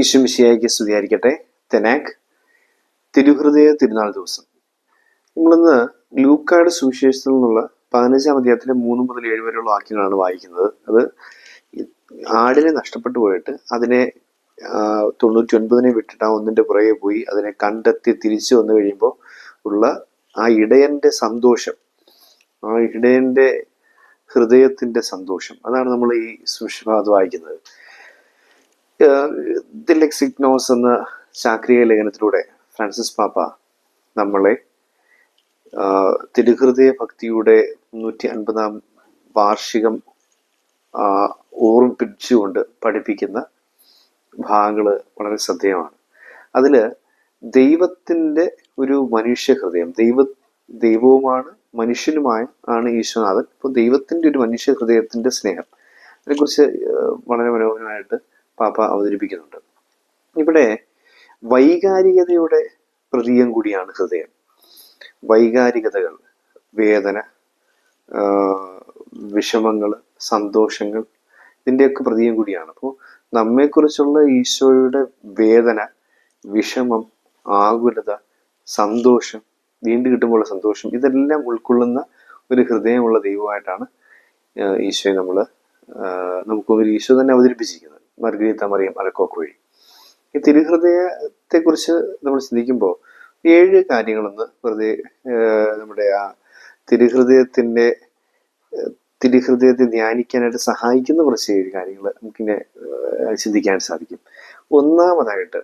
ഈശ്വമിശിയായിക്ക് സ്തുതിയായിരിക്കട്ടെ. തെനാക് തിരുഹൃദയ തിരുനാൾ ദിവസം. നമ്മളിന്ന് ലൂക്കാട് സുവിശേഷത്തിൽ നിന്നുള്ള പതിനഞ്ചാം അധ്യായത്തിലെ മൂന്ന് മുതൽ ഏഴ് വരെയുള്ള വാക്യങ്ങളാണ് വായിക്കുന്നത്. അത് ആടിനെ നഷ്ടപ്പെട്ടു പോയിട്ട് അതിനെ തൊണ്ണൂറ്റി ഒൻപതിനെ വിട്ടിട്ട് ആ ഒന്നിന്റെ പുറകെ പോയി അതിനെ കണ്ടെത്തി തിരിച്ചു വന്നു കഴിയുമ്പോൾ ഉള്ള ആ ഇടയന്റെ സന്തോഷം ആ ഇടയന്റെ ഹൃദയത്തിന്റെ സന്തോഷം. അതാണ് നമ്മൾ ഈ സുഷഭാത് വായിക്കുന്നത്. ദി ലെക്സിഗ്നോസ് എന്ന ശാക്രിക ലേഖനത്തിലൂടെ ഫ്രാൻസിസ് പാപ്പ നമ്മളെ തിരുഹൃദയ ഭക്തിയുടെ നൂറ്റി അൻപതാം വാർഷികം ഓർമ്മിപ്പിച്ചുകൊണ്ട് പഠിപ്പിക്കുന്ന ഭാഗങ്ങൾ വളരെ ശ്രദ്ധേയമാണ്. അതിൽ ദൈവത്തിന്റെ ഒരു മനുഷ്യ ഹൃദയം ദൈവ ദൈവവുമാണ് മനുഷ്യനുമായ ആണ് ഈശ്വനാഥൻ അപ്പോൾ ദൈവത്തിന്റെ ഒരു മനുഷ്യ ഹൃദയത്തിന്റെ സ്നേഹം. അതിനെക്കുറിച്ച് വളരെ മനോഹരമായിട്ട് പാപ്പ അവതരിപ്പിക്കുന്നുണ്ട്. ഇവിടെ വൈകാരികതയുടെ പ്രതീകം കൂടിയാണ് ഹൃദയം. വൈകാരികതകൾ വേദന വിഷമങ്ങൾ സന്തോഷങ്ങൾ ഇതിന്റെയൊക്കെ പ്രതീകം കൂടിയാണ്. അപ്പോൾ നമ്മെക്കുറിച്ചുള്ള ഈശോയുടെ വേദന വിഷമം ആകുലത സന്തോഷം വീണ്ടും കിട്ടുമ്പോഴുള്ള സന്തോഷം ഇതെല്ലാം ഉൾക്കൊള്ളുന്ന ഒരു ഹൃദയമുള്ള ദൈവമായിട്ടാണ് ഈശോയെ നമ്മൾ നമുക്ക് ഒരു ഈശോ തന്നെ അവതരിപ്പിച്ചിരിക്കുന്നത്. മർഗരീത്ത മറിയം അലക്കോക്ക് വഴി ഈ തിരുഹൃദയത്തെക്കുറിച്ച് നമ്മൾ ചിന്തിക്കുമ്പോൾ ഏഴ് കാര്യങ്ങളൊന്ന് വെറുതെ നമ്മുടെ ആ തിരുഹൃദയത്തിന്റെ തിരുഹൃദയത്തെ ധ്യാനിക്കാനായിട്ട് സഹായിക്കുന്ന കുറച്ച് ഏഴ് കാര്യങ്ങൾ നമുക്കിങ്ങനെ ചിന്തിക്കാൻ സാധിക്കും. ഒന്നാമതായിട്ട്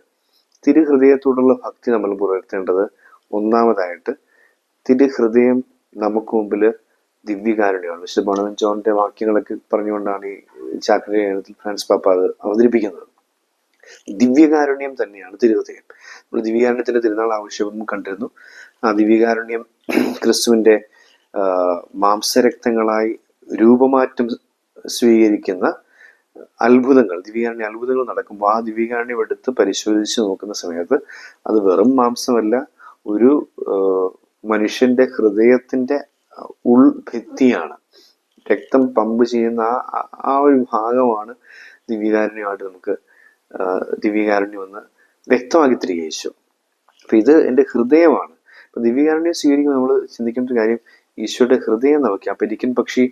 തിരുഹൃദയത്തോടുള്ള ഭക്തി നമ്മൾ പുലർത്തേണ്ടത് ഒന്നാമതായിട്ട് തിരുഹൃദയം നമുക്ക് മുമ്പിൽ ദിവ്യകാരുണ്യമാണ്. വിശുദ്ധ ബോണവൻ ജോണിന്റെ വാക്യങ്ങളൊക്കെ പറഞ്ഞുകൊണ്ടാണ് ഈ ചാക്രത്തിൽ ഫ്രാൻസ് പാപ്പ അത് അവതരിപ്പിക്കുന്നത്. ദിവ്യകാരുണ്യം തന്നെയാണ് തിരുവതയം നമ്മൾ ദിവ്യകാരുണ്യത്തിന്റെ തിരുനാൾ ആവശ്യവും കണ്ടിരുന്നു. ആ ദിവ്യകാരുണ്യം ക്രിസ്തുവിന്റെ മാംസരക്തങ്ങളായി രൂപമാറ്റം സ്വീകരിക്കുന്ന അത്ഭുതങ്ങൾ ദിവ്യകാരുണ്യ അത്ഭുതങ്ങൾ നടക്കുമ്പോൾ ആ ദിവ്യകാരുണ്യം എടുത്ത് പരിശോധിച്ച് നോക്കുന്ന സമയത്ത് അത് വെറും മാംസമല്ല ഒരു മനുഷ്യന്റെ ഹൃദയത്തിന്റെ ഉൾഭിത്തിയാണ്. രക്തം പമ്പ് ചെയ്യുന്ന ആ ആ ഒരു ഭാഗമാണ് ദിവ്യകാരുണ്യമായിട്ട് നമുക്ക് ദിവ്യകാരുണ്യം എന്ന് വ്യക്തമാക്കി തരിക യേശു. അപ്പൊ ഇത് എന്റെ ഹൃദയമാണ്. അപ്പൊ ദിവ്യകാരുണ്യം സ്വീകരിക്കുമ്പോൾ നമ്മൾ ചിന്തിക്കുന്ന ഒരു കാര്യം ഈശോയുടെ ഹൃദയം നമുക്ക് അപ്പൊ പെരിക്കൻ പക്ഷി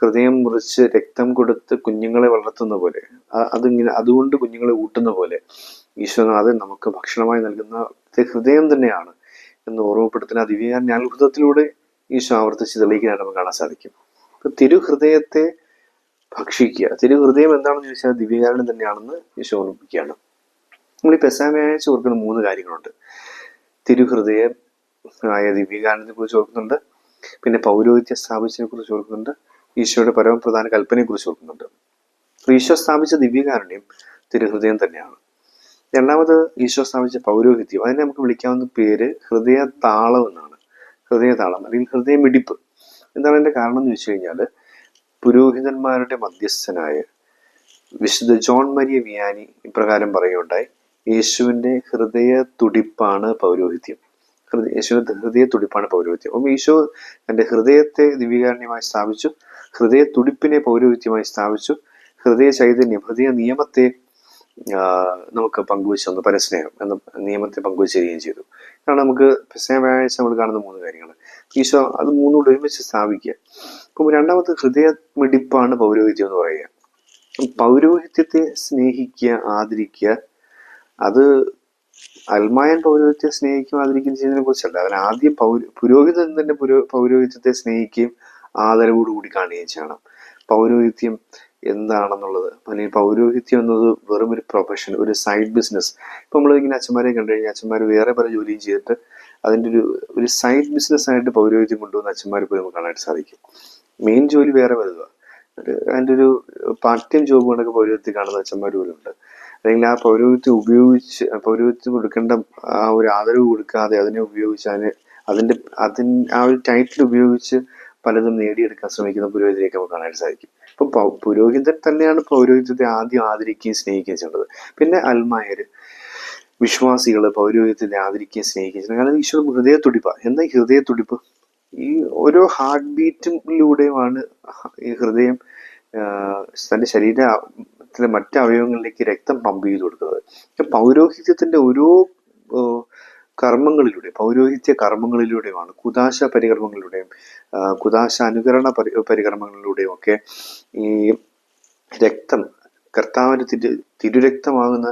ഹൃദയം മുറിച്ച് രക്തം കൊടുത്ത് കുഞ്ഞുങ്ങളെ വളർത്തുന്ന പോലെ അതിങ്ങനെ അതുകൊണ്ട് കുഞ്ഞുങ്ങളെ ഊട്ടുന്ന പോലെ ഈശോനാഥൻ നമുക്ക് ഭക്ഷണമായി നൽകുന്ന ഹൃദയം തന്നെയാണ് എന്ന് ഓർമ്മപ്പെടുത്തുന്ന ദിവ്യകാരുണ്യ അത്ഭുതത്തിലൂടെ ഈശോ ആവർത്തിച്ച് തെളിയിക്കാനായിട്ട് നമുക്ക് കാണാൻ സാധിക്കും. അപ്പൊ തിരുഹൃദയത്തെ ഭക്ഷിക്കുക. തിരുഹൃദയം എന്താണെന്ന് ചോദിച്ചാൽ ദിവ്യകാരണം തന്നെയാണെന്ന് ഈശോ ഓർമ്മിപ്പിക്കുകയാണ്. നമ്മൾ ഈ പെസാമയാഴ്ച ഓർക്കുന്ന മൂന്ന് കാര്യങ്ങളുണ്ട്. തിരുഹൃദയം ആയ ദിവ്യകാരണത്തെ കുറിച്ച് ഓർക്കുന്നുണ്ട്. പിന്നെ പൗരോഹിത്യ സ്ഥാപിച്ചതിനെ കുറിച്ച് ഓർക്കുന്നുണ്ട്. ഈശോയുടെ പരമപ്രധാന കൽപ്പനയെ കുറിച്ച് ഓർക്കുന്നുണ്ട്. ഈശോ സ്ഥാപിച്ച ദിവ്യകാരുണ്യം തിരുഹൃദയം തന്നെയാണ്. രണ്ടാമത് ഈശോ സ്ഥാപിച്ച പൗരോഹിത്യം. അതിനെ നമുക്ക് വിളിക്കാവുന്ന പേര് ഹൃദയ താളം എന്നാണ്. ഹൃദയ താളം അല്ലെങ്കിൽ ഹൃദയമിടിപ്പ്. എന്താണ് അതിന്റെ കാരണം എന്ന് വെച്ച് കഴിഞ്ഞാൽ പുരോഹിതന്മാരുടെ മധ്യസ്ഥനായ വിശുദ്ധ ജോൺ മരിയ വിയാനി ഇപ്രകാരം പറയുകയുണ്ടായി യേശുവിന്റെ ഹൃദയ തുടിപ്പാണ് പൗരോഹിത്യം. ഹൃദയ യേശുവിന്റെ ഹൃദയ തുടിപ്പാണ് പൗരോഹിത്യം. അപ്പം ഈശോ തന്റെ ഹൃദയത്തെ ദിവ്യകാരണ്യമായി സ്ഥാപിച്ചു ഹൃദയ തുടിപ്പിനെ പൗരോഹിത്യമായി സ്ഥാപിച്ചു ഹൃദയ ചൈതന്യം ഹൃദയ നിയമത്തെ നമുക്ക് പങ്കുവച്ച് തന്നു പരസ്നേഹം എന്ന നിയമത്തെ പങ്കുവച്ച് തരികയും ചെയ്തു. കാരണം നമുക്ക് വ്യാഴാഴ്ച നമ്മൾ കാണുന്ന മൂന്ന് കാര്യങ്ങൾ. ഈശോ അത് മൂന്നുകൂടെ ഒരുമിച്ച് സ്ഥാപിക്കുക. അപ്പം രണ്ടാമത്തെ ഹൃദയ മിടിപ്പാണ് പൗരോഹിത്യം എന്ന് പറയുക. പൗരോഹിത്യത്തെ സ്നേഹിക്കുക ആദരിക്കുക അത് അൽമായൻ പൗരോഹിത്യത്തെ സ്നേഹിക്കുകയും ആദരിക്കുകയും ചെയ്യുന്നതിനെ കുറിച്ചല്ല. അവൻ ആദ്യം പൗര പുരോഹിതൻ തന്നെ പുരോ പൗരോഹിത്യത്തെ സ്നേഹിക്കുകയും ആദരവോടുകൂടി കാണുകയും ചെയ്യണം. പൗരോഹിത്യം എന്താണെന്നുള്ളത്. അല്ലെങ്കിൽ പൗരോഹിത്യം എന്നത് വെറും ഒരു പ്രൊഫഷൻ ഒരു സൈഡ് ബിസിനസ് ഇപ്പൊ നമ്മൾ ഇങ്ങനെ അച്ഛന്മാരെ കണ്ടു കഴിഞ്ഞാൽ അച്ഛന്മാർ വേറെ പല ജോലിയും ചെയ്തിട്ട് അതിന്റെ ഒരു ഒരു സൈഡ് ബിസിനസ് ആയിട്ട് പൗരോഹിത്യം കൊണ്ടുവന്ന അച്ഛന്മാർ പോയി നമുക്ക് കാണാനായിട്ട് സാധിക്കും. മെയിൻ ജോലി വേറെ വരുക അതിന്റെ ഒരു പാർട്ട് ടൈം ജോബ് കൊണ്ടൊക്കെ പൗരോഹിത്യം കാണുന്ന അച്ഛന്മാർ പോലും ഉണ്ട്. അല്ലെങ്കിൽ ആ പൗരോഹിത്യം ഉപയോഗിച്ച് പൗരോഹിത്യം കൊടുക്കേണ്ട ആ ഒരു ആദരവ് കൊടുക്കാതെ അതിനെ ഉപയോഗിച്ച് അതിനെ അതിന്റെ അതിന് ആ ഒരു ടൈറ്റിൽ ഉപയോഗിച്ച് പലതും നേടിയെടുക്കാൻ ശ്രമിക്കുന്ന പുരോഹിതരെയൊക്കെ നമുക്ക് കാണാനായിട്ട് സാധിക്കും. ഇപ്പൊ പുരോഹിതർ തന്നെയാണ് പൗരോഹിത്യത്തെ ആദ്യം ആദരിക്കുകയും സ്നേഹിക്കുകയും ചെയ്യേണ്ടത് പിന്നെ അൽമായർ വിശ്വാസികൾ പൗരോഹിത്യത്തെ ആദരിക്കുകയും സ്നേഹിക്കുകയും ചെയ്യുന്നത്. കാരണം ഈശോ ഹൃദയത്തുടിപ്പ. ഹൃദയ ഹൃദയത്തുടിപ്പ്? ഈ ഓരോ ഹാർട്ട് ബീറ്റിലൂടെയുമാണ് ഈ ഹൃദയം തന്റെ ശരീരത്തിലെ മറ്റ് അവയവങ്ങളിലേക്ക് രക്തം പമ്പ് ചെയ്ത് കൊടുക്കുന്നത്. പൗരോഹിത്യത്തിന്റെ ഓരോ കർമ്മങ്ങളിലൂടെ പൗരോഹിത്യ കർമ്മങ്ങളിലൂടെയുമാണ് കുദാശ പരികർമ്മങ്ങളിലൂടെയും കുദാശ അനുകരണ പരി പരികർമ്മങ്ങളിലൂടെയും ഒക്കെ ഈ രക്തം കർത്താവിന്റെ തിരു തിരുരക്തമാകുന്ന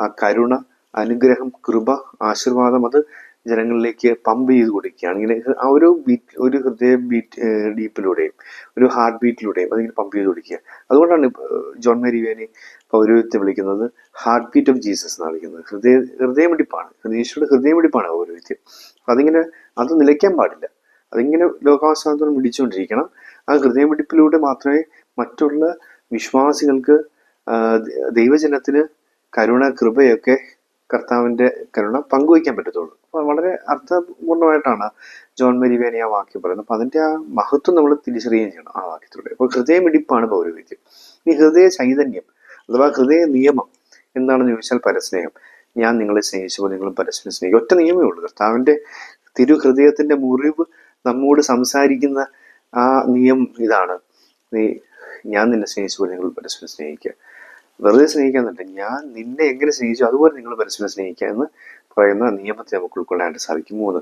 ആ കരുണ അനുഗ്രഹം കൃപ ആശീർവാദം അത് ജനങ്ങളിലേക്ക് പമ്പ് ചെയ്ത് കൊടുക്കുകയാണ്. ഇങ്ങനെ ആ ഒരു ബീറ്റ് ഒരു ഹൃദയ ബീറ്റ് ഡീപ്പിലൂടെയും ഒരു ഹാർട്ട് ബീറ്റിലൂടെയും അതിങ്ങനെ പമ്പ് ചെയ്ത് കൊടുക്കുക അതുകൊണ്ടാണ് ജോൺ മേരി വേനി പൗരോഹിത്യം വിളിക്കുന്നത് ഹാർട്ട് ബീറ്റ് ഓഫ് ജീസസ് എന്നാണ് വിളിക്കുന്നത്. ഹൃദയ ഹൃദയമിടിപ്പാണ്. ഈശോയുടെ ഹൃദയമിടിപ്പാണ് പൗരോഹിത്യം. അതിങ്ങനെ അത് നിലയ്ക്കാൻ പാടില്ല. അതിങ്ങനെ ലോകാവസാനത്തോളം പിടിച്ചുകൊണ്ടിരിക്കണം ആ ഹൃദയമിടിപ്പിലൂടെ മാത്രമേ മറ്റുള്ള വിശ്വാസികൾക്ക് ദൈവജനത്തിന് കരുണ കൃപയൊക്കെ കർത്താവിന്റെ കരുണ പങ്കുവയ്ക്കാൻ പറ്റത്തുള്ളൂ. അപ്പോൾ വളരെ അർത്ഥപൂർണമായിട്ടാണ് ജോൺ മെരിവേനി ആ വാക്യം പറയുന്നത്. അപ്പോൾ അതിന്റെ ആ മഹത്വം നമ്മൾ തിരിച്ചറിയുകയും ചെയ്യണം ആ വാക്യത്തിലൂടെ. അപ്പോൾ ഹൃദയമിടിപ്പാണ് പൗരോഹിത്യം. ഈ ഹൃദയ ചൈതന്യം അഥവാ ഹൃദയ നിയമം എന്താണെന്ന് ചോദിച്ചാൽ പരസ്നേഹം. ഞാൻ നിങ്ങളെ സ്നേഹിച്ചപ്പോൾ നിങ്ങളും പരസ്പരം സ്നേഹിക്കും. ഒറ്റ നിയമേ ഉള്ളൂ. കർത്താവിന്റെ തിരുഹൃദയത്തിന്റെ മുറിവ് നമ്മോട് സംസാരിക്കുന്ന ആ നിയമം ഇതാണ്. നീ ഞാൻ നിന്നെ സ്നേഹിച്ചപ്പോൾ നിങ്ങൾ പരസ്പരം സ്നേഹിക്കുക. വെറുതെ സ്നേഹിക്കാന്നല്ല ഞാൻ നിന്നെ എങ്ങനെ സ്നേഹിച്ചു അതുപോലെ നിങ്ങൾ പരസ്പരം സ്നേഹിക്കുക എന്ന് പറയുന്ന നിയമത്തെ നമുക്ക് ഉൾക്കൊള്ളാനായിട്ട് സാധിക്കും മൂന്ന്.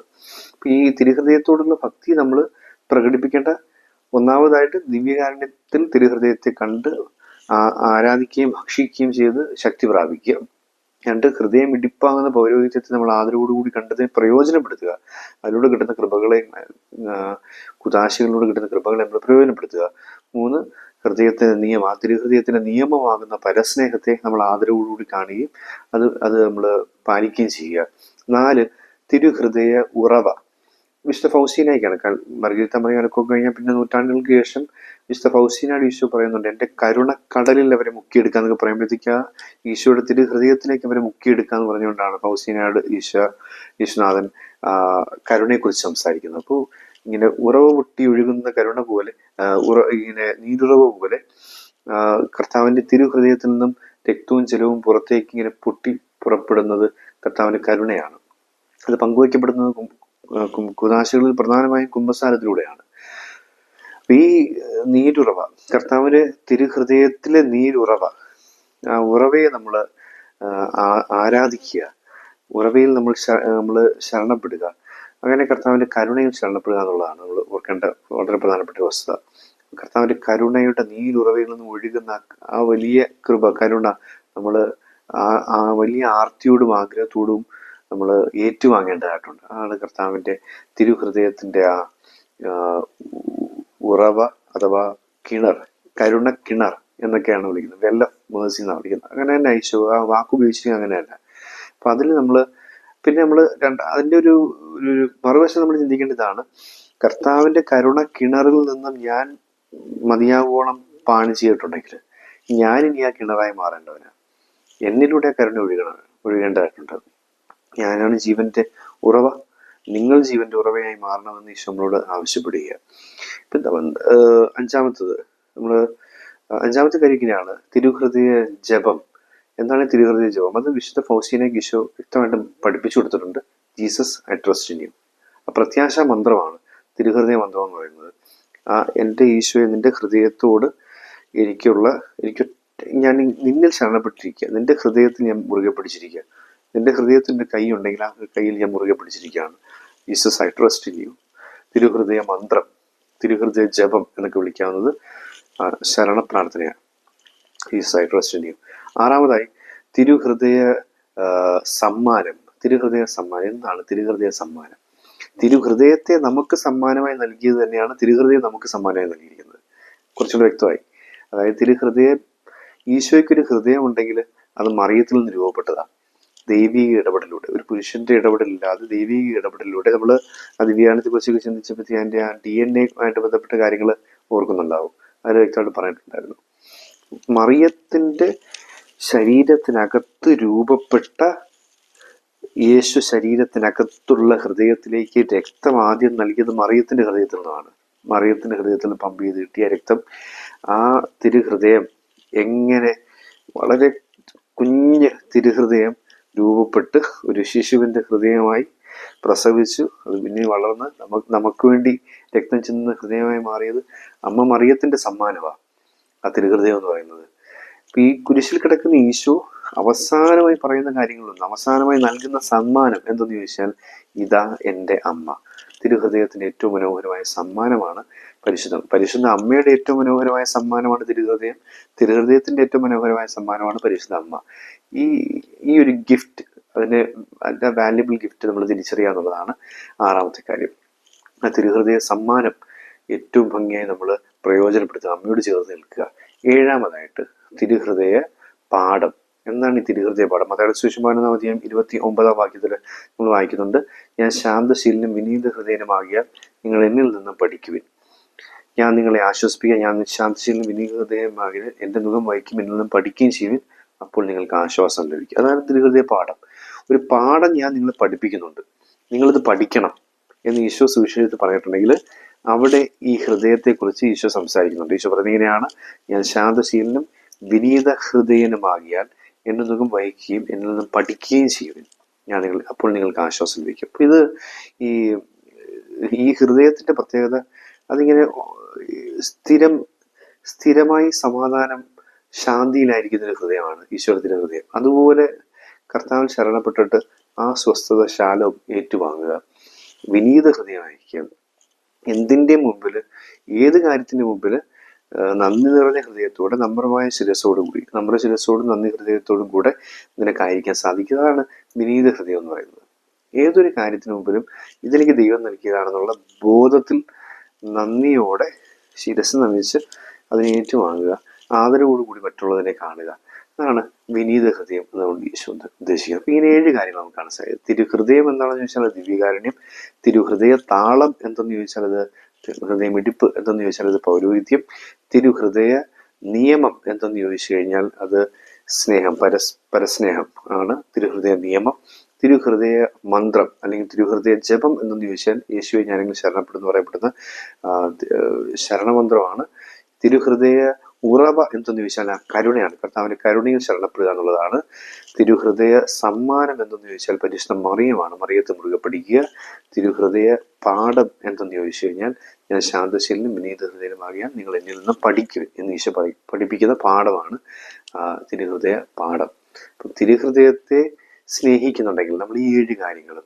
ഈ തിരുഹൃദയത്തോടുള്ള ഭക്തി നമ്മൾ പ്രകടിപ്പിക്കേണ്ട ഒന്നാമതായിട്ട് ദിവ്യകാരുണ്യത്തിൽ തിരുഹൃദയത്തെ കണ്ട് ആരാധിക്കുകയും ഭക്ഷിക്കുകയും ചെയ്ത് ശക്തി പ്രാപിക്കുക. രണ്ട് ഹൃദയം ഇടിപ്പാകുന്ന പൗരോഹിത്യത്തെ നമ്മൾ ആദരവോടുകൂടി കണ്ടതിനെ പ്രയോജനപ്പെടുത്തുക. അതിലൂടെ കിട്ടുന്ന കൃപകളെ കുതാശകളിലൂടെ കിട്ടുന്ന കൃപകളെ നമ്മൾ പ്രയോജനപ്പെടുത്തുക. മൂന്ന് ഹൃദയത്തിന്റെ നിയമം ആ തിരുഹൃദയത്തിന്റെ നിയമമാകുന്ന പരസ്നേഹത്തെ നമ്മൾ ആദരവോടുകൂടി കാണുകയും അത് അത് നമ്മൾ പാലിക്കുകയും ചെയ്യുക. നാല് തിരുഹൃദയ ഉറവ. വിശുദ്ധ ഫൗസീനയ്ക്കാണ് മറിയ മറിയാനൊക്കെ കഴിഞ്ഞാൽ പിന്നെ നൂറ്റാണ്ടുകൾക്ക് ശേഷം വിശുദ്ധ ഫൗസീനയുടെ ഈശോ പറയുന്നുണ്ട്. എന്റെ കരുണ കടലിൽ അവരെ മുക്കിയെടുക്കാന്നൊക്കെ പറയുമ്പോഴത്തേക്ക് ആ ഈശോയുടെ തിരി ഹൃദയത്തിലേക്ക് അവരെ മുക്കിയെടുക്കുക എന്ന് പറഞ്ഞുകൊണ്ടാണ് ഫൗസീനയുടെ ഈശോ ഈശ്വനാഥൻ കരുണയെക്കുറിച്ച് സംസാരിക്കുന്നത്. അപ്പോൾ ഇങ്ങനെ ഉറവ് പൊട്ടി ഒഴുകുന്ന കരുണ പോലെ ഉറ ഇങ്ങനെ നീരുറവ് പോലെ കർത്താവിന്റെ തിരുഹൃദയത്തിൽ നിന്നും രക്തവും ജലവും പുറത്തേക്ക് ഇങ്ങനെ പൊട്ടി പുറപ്പെടുന്നത് കർത്താവിന്റെ കരുണയാണ്. അത് പങ്കുവയ്ക്കപ്പെടുന്നത് കു- ആ, കു- പ്രധാനമായും കുംഭസാരത്തിലൂടെയാണ്. ഈ നീരുറവ കർത്താവിന്റെ തിരുഹൃദയത്തിലെ നീരുറവ ആ ഉറവയെ നമ്മൾ ആരാധിക്കുക ഉറവയിൽ നമ്മൾ നമ്മൾ ശരണപ്പെടുക അങ്ങനെ കർത്താവിന്റെ കരുണയിൽ ശരണപ്പെടുക എന്നുള്ളതാണ് നമ്മൾ ഓർക്കേണ്ട വളരെ പ്രധാനപ്പെട്ട വസ്തുത. കർത്താവിന്റെ കരുണയുടെ നീരുറവയിൽ നിന്ന് ഒഴുകുന്ന ആ വലിയ കൃപ കരുണ നമ്മൾ ആ വലിയ ആർത്തിയോടും ആഗ്രഹത്തോടും നമ്മൾ ഏറ്റുവാങ്ങേണ്ടതായിട്ടുണ്ട് അതാണ് കർത്താവിന്റെ തിരുഹൃദയത്തിന്റെ ആ ഉറവ അഥവാ കിണർ കരുണ കിണർ എന്നൊക്കെയാണ് വിളിക്കുന്നത്. വെല്ല മേഴ്സി എന്നാണ് വിളിക്കുന്നത്. അങ്ങനെ തന്നെ ഐശോ ആ വാക്ക് ഉപയോഗിച്ചിട്ട് അങ്ങനെ തന്നെ അപ്പം അതിൽ നമ്മൾ പിന്നെ നമ്മൾ രണ്ട് അതിന്റെ ഒരു ഒരു മറുവശം നമ്മൾ ചിന്തിക്കേണ്ടതാണ്. കർത്താവിന്റെ കരുണ കിണറിൽ നിന്നും ഞാൻ മതിയാവോളം പാണി ചെയ്തിട്ടുണ്ടെങ്കിൽ ഞാൻ ഇനി ആ കിണറായി മാറേണ്ടവനാണ് എന്നിലൂടെ കരുണ ഒഴുകണം ഒഴുകേണ്ടതായിട്ടുണ്ട്. ഞാനാണ് ജീവന്റെ ഉറവ. നിങ്ങൾ ജീവന്റെ ഉറവയായി മാറണമെന്ന് ഈശോ നമ്മളോട് ആവശ്യപ്പെടുക ഇപ്പം അഞ്ചാമത്തത് നമ്മൾ അഞ്ചാമത്തെ കാര്യം ഇങ്ങനെയാണ്. തിരുഹൃദയ ജപം. എന്താണ് തിരുഹൃദയ ജപം? അത് വിശുദ്ധ ഫൗസീനെ ഈശോ വ്യക്തമായിട്ടും പഠിപ്പിച്ചു കൊടുത്തിട്ടുണ്ട്. ജീസസ് അഡ്രസ്റ്റ് ഇൻ പ്രത്യാശ മന്ത്രമാണ് തിരുഹൃദയ മന്ത്രം എന്ന് പറയുന്നത്. ആ എന്റെ ഈശോയെ നിന്റെ ഹൃദയത്തോട് എനിക്കുള്ള എനിക്ക് ഞാൻ നിന്നിൽ ശരണപ്പെട്ടിരിക്കുക. നിന്റെ ഹൃദയത്തിൽ ഞാൻ മുറുകെ പിടിച്ചിരിക്കുക. നിന്റെ ഹൃദയത്തിന്റെ കൈ ഉണ്ടെങ്കിൽ ആ കയ്യിൽ ഞാൻ മുറുകെ പിടിച്ചിരിക്കുകയാണ്. Jesus I trust in you തിരുഹൃദയ മന്ത്രം തിരുഹൃദയ ജപം എന്നൊക്കെ വിളിക്കാവുന്നത് ശരണ പ്രാർത്ഥനയാണ് Jesus I trust in you ആറാമതായി തിരുഹൃദയ സമ്മാനം. തിരുഹൃദയ സമ്മാനം. എന്താണ് തിരുഹൃദയ സമ്മാനം? തിരുഹൃദയത്തെ നമുക്ക് സമ്മാനമായി നൽകിയത് തന്നെയാണ് തിരുഹൃദയം നമുക്ക് സമ്മാനമായി നൽകിയിരിക്കുന്നത്. കുറച്ചുകൂടെ വ്യക്തമായി. അതായത് തിരുഹൃദയം ഈശോയ്ക്കൊരു ഹൃദയം ഉണ്ടെങ്കിൽ അത് മറിയത്തിൽ നിന്ന് രൂപപ്പെട്ടതാണ്. ദൈവിക ഇടപെടലിലൂടെ ഒരു പുരുഷന്റെ ഇടപെടലില്ലാതെ ദൈവിക ഇടപെടലിലൂടെ നമ്മൾ ആ ദിവ്യാനത്തെ കുറിച്ചൊക്കെ ചിന്തിച്ചപ്പോൾ അതിന്റെ ആ ഡി എൻ എ ആയിട്ട് ബന്ധപ്പെട്ട കാര്യങ്ങൾ ഓർക്കുന്നുണ്ടാവും. അതിൽ വ്യക്തമായിട്ട് പറഞ്ഞിട്ടുണ്ടായിരുന്നു. മറിയത്തിന്റെ ശരീരത്തിനകത്ത് രൂപപ്പെട്ട യേശു ശരീരത്തിനകത്തുള്ള ഹൃദയത്തിലേക്ക് രക്തം ആദ്യം നൽകിയത് മറിയത്തിന്റെ ഹൃദയത്തിൽ നിന്നാണ്. മറിയത്തിന്റെ ഹൃദയത്തിൽ പമ്പ് ചെയ്ത് കിട്ടിയ രക്തം. ആ തിരുഹൃദയം എങ്ങനെ വളരെ കുഞ്ഞ് തിരുഹൃദയം രൂപപ്പെട്ട് ഒരു ശിശുവിന്റെ ഹൃദയമായി പ്രസവിച്ചു. അത് പിന്നെ വളർന്ന് നമുക്ക് നമുക്ക് വേണ്ടി രക്തം ചെന്ന ഹൃദയമായി മാറിയത് അമ്മ മറിയത്തിന്റെ സമ്മാനമാണ് ആ തിരുഹൃദയം എന്ന് പറയുന്നത്. ഈ കുരിശിൽ കിടക്കുന്ന ഈശോ അവസാനമായി പറയുന്ന കാര്യങ്ങളൊന്നും അവസാനമായി നൽകുന്ന സമ്മാനം എന്തെന്ന് ചോദിച്ചാൽ ഇതാ എന്റെ അമ്മ. തിരുഹൃദയത്തിന്റെ ഏറ്റവും മനോഹരമായ സമ്മാനമാണ് പരിശുദ്ധം പരിശുദ്ധ അമ്മയുടെ ഏറ്റവും മനോഹരമായ സമ്മാനമാണ് തിരുഹൃദയം. തിരുഹൃദയത്തിന്റെ ഏറ്റവും മനോഹരമായ സമ്മാനമാണ് പരിശുദ്ധ അമ്മ. ഈ ഈ ഒരു ഗിഫ്റ്റ് അതിന്റെ അതിന്റെ വാല്യുബിൾ ഗിഫ്റ്റ് നമ്മൾ തിരിച്ചറിയുക എന്നുള്ളതാണ് ആറാമത്തെ കാര്യം. ആ തിരുഹൃദയ സമ്മാനം ഏറ്റവും ഭംഗിയായി നമ്മൾ പ്രയോജനപ്പെടുത്തുക അമ്മയോട് ചേർന്ന് നിൽക്കുക. ഏഴാമതായിട്ട് തിരുഹൃദയ പാഠം. എന്താണ് ഈ തിരുഹൃദയ പാഠം? മതയുടെ സുഷമാന അധ്യായം ഇരുപത്തി ഒമ്പതാം വാക്യത്തിൽ നമ്മൾ വായിക്കുന്നുണ്ട്. ഞാൻ ശാന്തശീലനും വിനീത ഹൃദയനുമാകിയാൽ നിങ്ങൾ എന്നിൽ നിന്നും പഠിക്കുവിൻ. ഞാൻ നിങ്ങളെ ആശ്വസിപ്പിക്കുക ഞാൻ ശാന്തശീലനും വിനീത ഹൃദയമാകിയാൽ എന്റെ മുഖം വഹിക്കും എന്നിൽ നിന്നും പഠിക്കുകയും ചെയ്യും അപ്പോൾ നിങ്ങൾക്ക് ആശ്വാസം ലഭിക്കും. അതാണ് തിരുഹൃദയ പാഠം. ഒരു പാഠം ഞാൻ നിങ്ങളെ പഠിപ്പിക്കുന്നുണ്ട്. നിങ്ങളിത് പഠിക്കണം എന്ന് ഈശോ സുവിശേഷത്തിൽ പറഞ്ഞിട്ടുണ്ടെങ്കിൽ അവിടെ ഈ ഹൃദയത്തെക്കുറിച്ച് ഈശോ സംസാരിക്കുന്നുണ്ട്. ഈശോ പറഞ്ഞിങ്ങനെയാണ് ഞാൻ ശാന്തശീലനും വിനീത ഹൃദയനുമാകിയാൽ എന്നെ നിന്നും വഹിക്കുകയും എന്നിൽ നിന്നും പഠിക്കുകയും ചെയ്യും. ഞാൻ നിങ്ങൾ അപ്പോൾ നിങ്ങൾക്ക് ആശ്വാസം ലഭിക്കും. ഇത് ഈ ഈ ഹൃദയത്തിന്റെ പ്രത്യേകത അതിങ്ങനെ സ്ഥിരം സ്ഥിരമായി സമാധാനം ശാന്തിയിലായിരിക്കുന്ന ഹൃദയമാണ് ഈശ്വരത്തിന്റെ ഹൃദയം. അതുപോലെ കർത്താവിൽ ശരണപ്പെട്ടിട്ട് ആ സ്വസ്ഥത ശാലം ഏറ്റുവാങ്ങുക. വിനീത ഹൃദയമായിരിക്കുക. എന്തിന്റെ മുമ്പിൽ ഏത് കാര്യത്തിന്റെ മുമ്പിൽ നന്ദി നിറഞ്ഞ ഹൃദയത്തോടെ നമ്രമായ ശിരസോടും കൂടി നമ്മുടെ ശിരസോടും നന്ദി ഹൃദയത്തോടും കൂടെ നിനക്കായിരിക്കാൻ സാധിക്കുന്നതാണ് വിനീത ഹൃദയം എന്ന് പറയുന്നത്. ഏതൊരു കാര്യത്തിന് മുമ്പിലും ഇതെനിക്ക് ദൈവം നൽകിയതാണെന്നുള്ള ബോധത്തിൽ നന്ദിയോടെ ശിരസ് നമിച്ച് അതിനെ ഏറ്റുവാങ്ങുക. ആദരവോടുകൂടി മറ്റുള്ളതിനെ കാണുക. അതാണ് വിനീത ഹൃദയം എന്നുകൊണ്ട് ഈശോ ഉദ്ദേശിക്കുന്നത് അപ്പൊ ഇങ്ങനെ ഏഴ് കാര്യങ്ങൾ നമുക്ക് കാണാൻ സാധിക്കും. തിരുഹൃദയം എന്താണെന്ന് ചോദിച്ചാൽ ദിവ്യകാരുണ്യം തിരുഹൃദയ താളം എന്തെന്ന് ചോദിച്ചാൽ അത് ഹൃദയമിടിപ്പ് എന്തെന്ന് ചോദിച്ചാൽ അത് പൗരോഹിത്യം തിരുഹൃദയ നിയമം എന്തെന്ന് ചോദിച്ചു കഴിഞ്ഞാൽ അത് സ്നേഹം പരസ് പരസ്നേഹം ആണ് തിരുഹൃദയ നിയമം. തിരുഹൃദയ മന്ത്രം അല്ലെങ്കിൽ തിരുഹൃദയ ജപം എന്തെന്ന് ചോദിച്ചാൽ യേശുവെ ഞാനെങ്കിലും ശരണപ്പെടുന്നു പറയപ്പെടുന്ന ശരണമന്ത്രമാണ്. തിരുഹൃദയ ഉറവ എന്തെന്ന് ചോദിച്ചാൽ ആ കരുണയാണ്. കർത്താവിന്റെ കരുണയിൽ ശരണപ്പെടുക എന്നുള്ളതാണ്. തിരുഹൃദയ സമ്മാനം എന്തെന്ന് ചോദിച്ചാൽ പരിശുദ്ധ മറിയമാണ്. മറിയത്ത് മുറുകെ പഠിക്കുക തിരുഹൃദയ പാഠം എന്തെന്ന് ചോദിച്ചു കഴിഞ്ഞാൽ ഞാൻ ശാന്തശീലനും വിനീത ഹൃദയമാകിയാൽ നിങ്ങൾ എന്നിൽ നിന്ന് പഠിക്കും എന്ന് ഈശോ പഠിപ്പിക്കുന്ന പാഠമാണ് തിരുഹൃദയ പാഠം. അപ്പം തിരുഹൃദയത്തെ സ്നേഹിക്കുന്നുണ്ടെങ്കിൽ നമ്മൾ ഈ ഏഴ് കാര്യങ്ങളും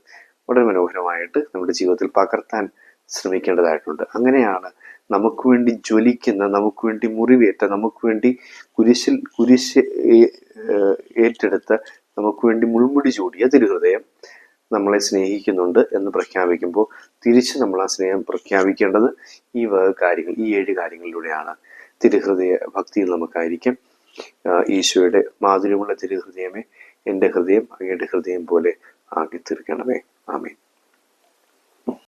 വളരെ മനോഹരമായിട്ട് നമ്മുടെ ജീവിതത്തിൽ പകർത്താൻ ശ്രമിക്കേണ്ടതായിട്ടുണ്ട്. അങ്ങനെയാണ് നമുക്ക് വേണ്ടി ജ്വലിക്കുന്ന നമുക്ക് വേണ്ടി മുറിവേറ്റ നമുക്ക് വേണ്ടി കുരിശിൽ കുരിശ് ഏറ്റെടുത്ത് നമുക്ക് വേണ്ടി മുൾമുടി ചൂടിയ തിരുഹൃദയം നമ്മളെ സ്നേഹിക്കുന്നുണ്ട് എന്ന് പ്രഖ്യാപിക്കുമ്പോൾ തിരിച്ച് നമ്മൾ ആ സ്നേഹം പ്രഖ്യാപിക്കേണ്ടത് ഈ കാര്യങ്ങൾ ഈ ഏഴ് കാര്യങ്ങളിലൂടെയാണ്. തിരുഹൃദയ ഭക്തിയിൽ നമുക്കായിരിക്കും. ഈശോയുടെ മാധുര്യമുള്ള തിരുഹൃദയമേ എന്റെ ഹൃദയം അങ്ങയുടെ ഹൃദയം പോലെ ആക്കി തീർക്കണമേ ആമേ